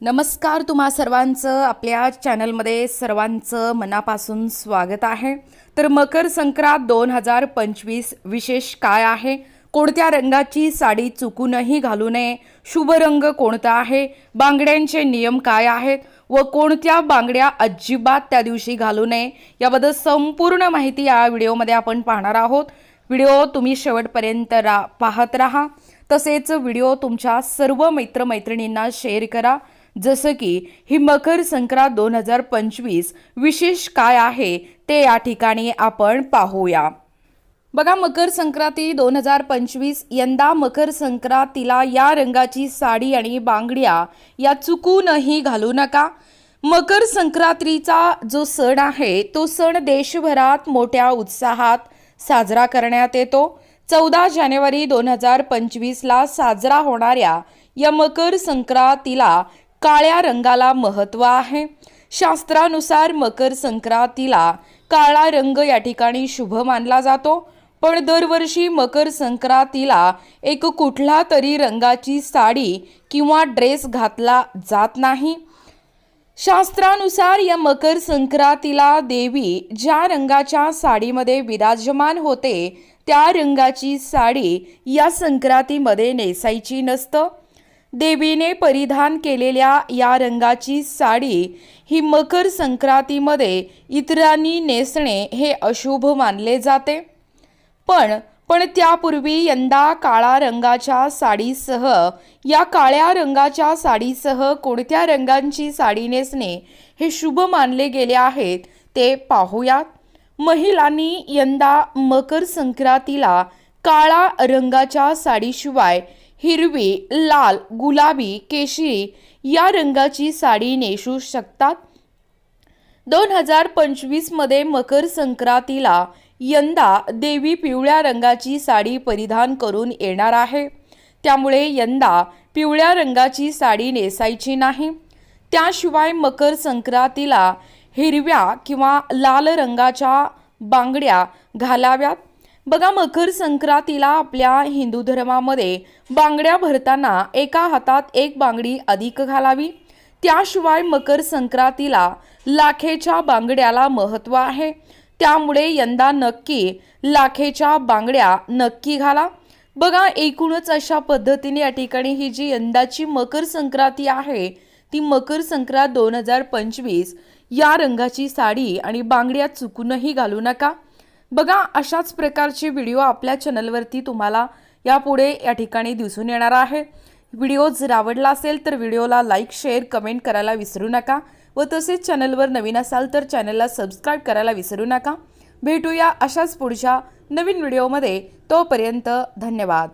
नमस्कार तुम्हा सर्वांचं आपल्या चॅनलमध्ये सर्वांचं मनापासून स्वागत आहे. तर मकर संक्रांत दोन हजार पंचवीस विशेष काय आहे? कोणत्या रंगाची साडी चुकूनही घालू नये? शुभ रंग कोणता आहे? बांगड्यांचे नियम काय आहेत? व कोणत्या बांगड्या अजिबात त्या दिवशी घालू नये? याबद्दल संपूर्ण माहिती या व्हिडिओमध्ये आपण पाहणार आहोत. व्हिडिओ तुम्ही शेवटपर्यंत रा पाहत राहा. तसेच व्हिडिओ तुमच्या सर्व मित्रमैत्रिणींना शेअर करा. जसं की ही मकर संक्रांत दोन हजार पंचवीस विशेष काय आहे ते या ठिकाणी आपण पाहूया. बघा मकर संक्रांती दोन हजार पंचवीस यंदा मकर संक्रांतीला या रंगाची साडी आणि बांगड्या या चुकूनही घालू नका. मकर संक्रांतीचा जो सण आहे तो सण देशभरात मोठ्या उत्साहात साजरा करण्यात येतो. चौदा जानेवारी दोन हजार पंचवीसला साजरा होणाऱ्या या मकर संक्रांतीला काळ्या रंगाला महत्त्व आहे. शास्त्रानुसार मकर संक्रांतीला काळा रंग या ठिकाणी शुभ मानला जातो. पण दरवर्षी मकर संक्रांतीला एक कुठला तरी रंगाची साडी किंवा ड्रेस घातला जात नाही. शास्त्रानुसार या मकर संक्रांतीला देवी ज्या रंगाच्या साडीमध्ये विराजमान होते त्या रंगाची साडी या संक्रांतीमध्ये नेसायची नसतं. देवीने परिधान केलेल्या या रंगाची साडी ही मकर संक्रांतीमध्ये इतरांनी नेसणे हे अशुभ मानले जाते. पण पण त्यापूर्वी यंदा काळा रंगाच्या साडीसह या काळ्या रंगाच्या साडीसह कोणत्या रंगांची साडी नेसणे हे शुभ मानले गेले आहेत ते पाहूयात. महिलांनी यंदा मकर संक्रांतीला काळा रंगाच्या साडीशिवाय हिरवी लाल गुलाबी केशरी या रंगाची साडी नेसू शकतात. दोन हजार पंचवीसमध्ये मकर संक्रांतीला यंदा देवी पिवळ्या रंगाची साडी परिधान करून येणार आहे. त्यामुळे यंदा पिवळ्या रंगाची साडी नेसायची नाही. त्याशिवाय मकर संक्रांतीला हिरव्या किंवा लाल रंगाच्या बांगड्या घालाव्यात. बघा मकर संक्रांतीला आपल्या हिंदू धर्मामध्ये बांगड्या भरताना एका हातात एक बांगडी अधिक घालावी. त्याशिवाय मकर संक्रांतीला लाखेच्या बांगड्याला महत्त्व आहे. त्यामुळे यंदा नक्की लाखेच्या बांगड्या नक्की घाला. बघा एकूणच अशा पद्धतीने या ठिकाणी ही जी यंदाची मकर संक्रांती आहे ती मकर संक्रांत दोन हजार पंचवीस या रंगाची साडी आणि बांगड्या चुकूनही घालू नका. बघा अशाच प्रकारचे व्हिडिओ आपल्या चॅनलवरती तुम्हाला यापुढे या ठिकाणी दिसून येणार आहे. व्हिडिओ जर आवडला असेल तर व्हिडिओला लाईक शेअर कमेंट करायला विसरू नका व तसेच चॅनलवर नवीन असाल तर चॅनलला सबस्क्राईब करायला विसरू नका. भेटूया अशाच पुढच्या नवीन व्हिडिओमध्ये. तोपर्यंत धन्यवाद.